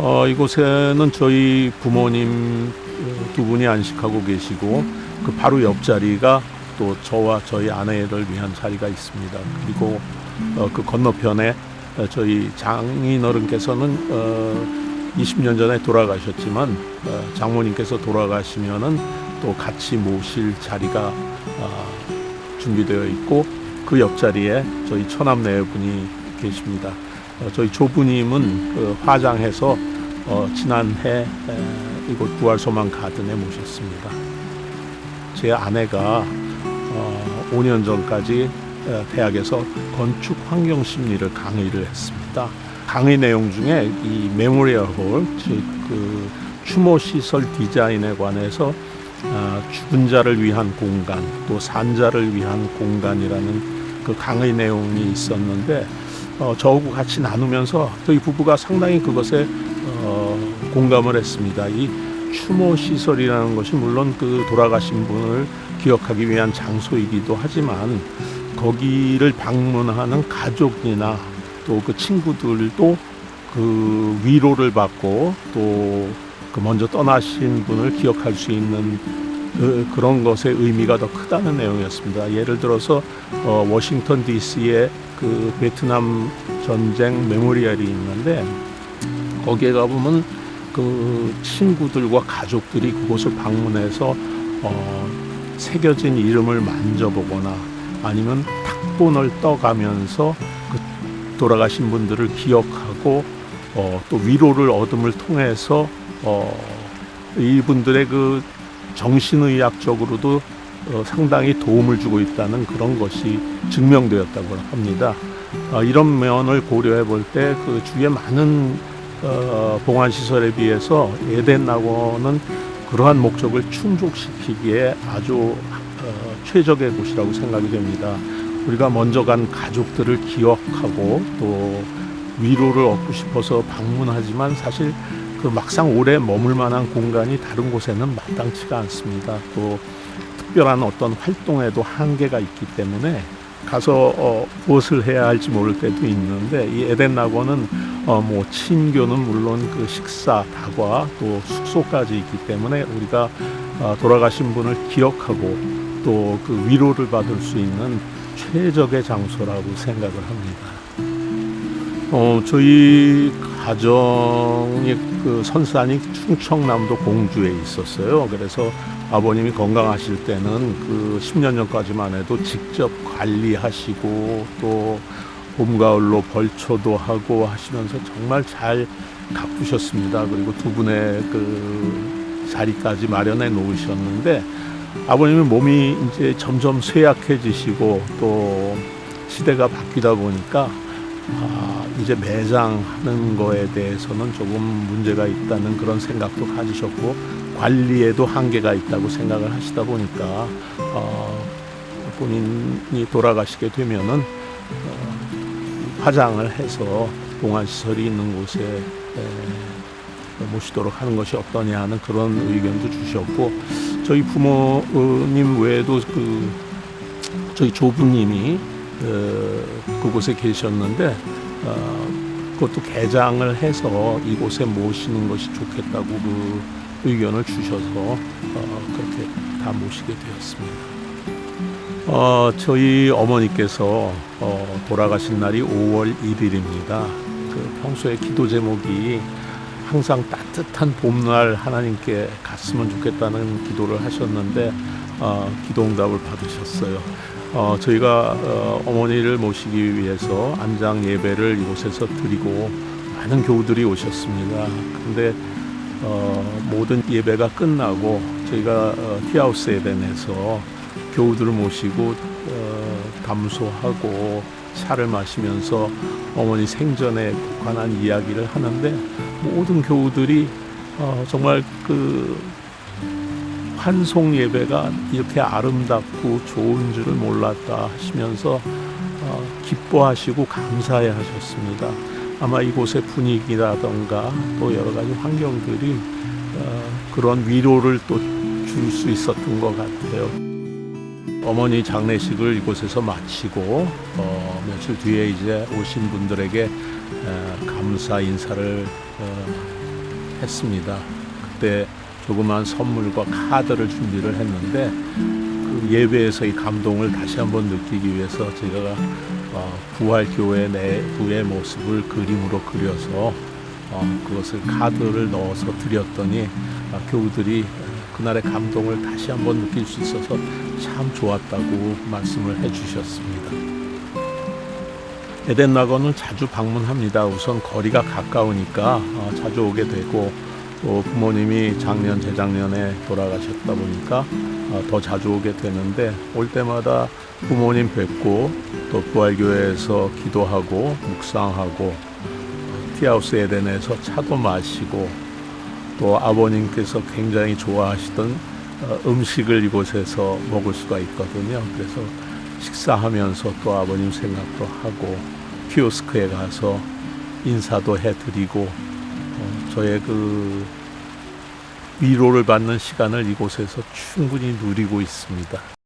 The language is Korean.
어, 이곳에는 저희 부모님 어, 두 분이 안식하고 계시고 그 바로 옆자리가 또 저와 저희 아내를 위한 자리가 있습니다. 그리고 어, 그 건너편에 어, 저희 장인어른께서는 어, 20년 전에 돌아가셨지만 어, 장모님께서 돌아가시면은 또 같이 모실 자리가 어, 준비되어 있고 그 옆자리에 저희 처남네 분이 계십니다. 어, 저희 조부님은 그 화장해서 어, 지난해 에, 이곳 부활소망 가든에 모셨습니다. 제 아내가 어, 5년 전까지 에, 대학에서 건축 환경 심리를 강의를 했습니다. 강의 내용 중에 이 메모리얼 홀, 즉그 추모 시설 디자인에 관해서 아, 죽은 자를 위한 공간, 또 산자를 위한 공간이라는 그 강의 내용이 있었는데 어, 저하고 같이 나누면서 저희 부부가 상당히 그것에 어, 공감을 했습니다. 이 추모 시설이라는 것이 물론 그 돌아가신 분을 기억하기 위한 장소이기도 하지만 거기를 방문하는 가족이나 또 그 친구들도 그 위로를 받고 또 그 먼저 떠나신 분을 기억할 수 있는 그, 그런 것의 의미가 더 크다는 내용이었습니다. 예를 들어서 어, 워싱턴 D.C.에 그 베트남 전쟁 메모리얼이 있는데 거기에 가보면 그 친구들과 가족들이 그곳을 방문해서 어, 새겨진 이름을 만져보거나 아니면 탁본을 떠가면서 그 돌아가신 분들을 기억하고 어, 또 위로를 얻음을 통해서 어, 이분들의 그 정신의학적으로도 어, 상당히 도움을 주고 있다는 그런 것이 증명되었다고 합니다. 어, 이런 면을 고려해 볼 때 그 주위에 많은 어, 봉안 시설에 비해서 에덴 낙원은 그러한 목적을 충족시키기에 아주 어, 최적의 곳이라고 생각이 됩니다. 우리가 먼저 간 가족들을 기억하고 또 위로를 얻고 싶어서 방문하지만 사실 그 막상 오래 머물 만한 공간이 다른 곳에는 마땅치가 않습니다. 또 특별한 어떤 활동에도 한계가 있기 때문에 가서 어, 무엇을 해야 할지 모를 때도 있는데 이 에덴 낙원은 어, 뭐 친교는 물론 그 식사, 다과 또 숙소까지 있기 때문에 우리가 어, 돌아가신 분을 기억하고 또 그 위로를 받을 수 있는 최적의 장소라고 생각을 합니다. 어, 저희 가정의 그 선산이 충청남도 공주에 있었어요. 그래서 아버님이 건강하실 때는 그 10년 전까지만 해도 직접 관리하시고 또 봄, 가을로 벌초도 하고 하시면서 정말 잘 가꾸셨습니다. 그리고 두 분의 그 자리까지 마련해 놓으셨는데 아버님의 몸이 이제 점점 쇠약해지시고 또 시대가 바뀌다 보니까 아, 이제 매장하는 거에 대해서는 조금 문제가 있다는 그런 생각도 가지셨고 관리에도 한계가 있다고 생각을 하시다 보니까 어, 본인이 돌아가시게 되면은 어, 화장을 해서 봉안 시설이 있는 곳에 에, 모시도록 하는 것이 어떠냐 하는 그런 의견도 주셨고 저희 부모님 외에도 그 저희 조부님이 어, 그곳에 계셨는데 어, 그것도 개장을 해서 이곳에 모시는 것이 좋겠다고 그 의견을 주셔서 어, 그렇게 다 모시게 되었습니다. 어, 저희 어머니께서 어, 돌아가신 날이 5월 1일입니다. 그 평소에 기도 제목이 항상 따뜻한 봄날 하나님께 갔으면 좋겠다는 기도를 하셨는데 어, 기도 응답을 받으셨어요. 어, 저희가 어, 어머니를 모시기 위해서 안장 예배를 이곳에서 드리고 많은 교우들이 오셨습니다. 근데 어, 모든 예배가 끝나고 저희가 어, 티하우스 에덴에서 교우들을 모시고 어, 담소하고 차를 마시면서 어머니 생전에 관한 이야기를 하는데 모든 교우들이 어, 정말 그 환송 예배가 이렇게 아름답고 좋은 줄을 몰랐다 하시면서 어, 기뻐하시고 감사해 하셨습니다. 아마 이곳의 분위기라던가 또 여러 가지 환경들이 어, 그런 위로를 또 줄 수 있었던 것 같아요. 어머니 장례식을 이곳에서 마치고 어, 며칠 뒤에 이제 오신 분들에게 에, 감사 인사를 어, 했습니다. 그때 조그만 선물과 카드를 준비를 했는데 그 예배에서의 감동을 다시 한번 느끼기 위해서 제가 어, 부활교회 내부의 모습을 그림으로 그려서 어, 그것을 카드를 넣어서 드렸더니 아, 교우들이 그날의 감동을 다시 한번 느낄 수 있어서 참 좋았다고 말씀을 해주셨습니다. 에덴 낙원은 자주 방문합니다. 우선 거리가 가까우니까 어, 자주 오게 되고 또 부모님이 작년 재작년에 돌아가셨다 보니까 어, 더 자주 오게 되는데 올 때마다 부모님 뵙고 또 부활교회에서 기도하고 묵상하고 어, 티하우스 에덴에서 차도 마시고 또 아버님께서 굉장히 좋아하시던 어, 음식을 이곳에서 먹을 수가 있거든요. 그래서 식사하면서 또 아버님 생각도 하고 키오스크에 가서 인사도 해드리고 어, 저의 그 위로를 받는 시간을 이곳에서 충분히 누리고 있습니다.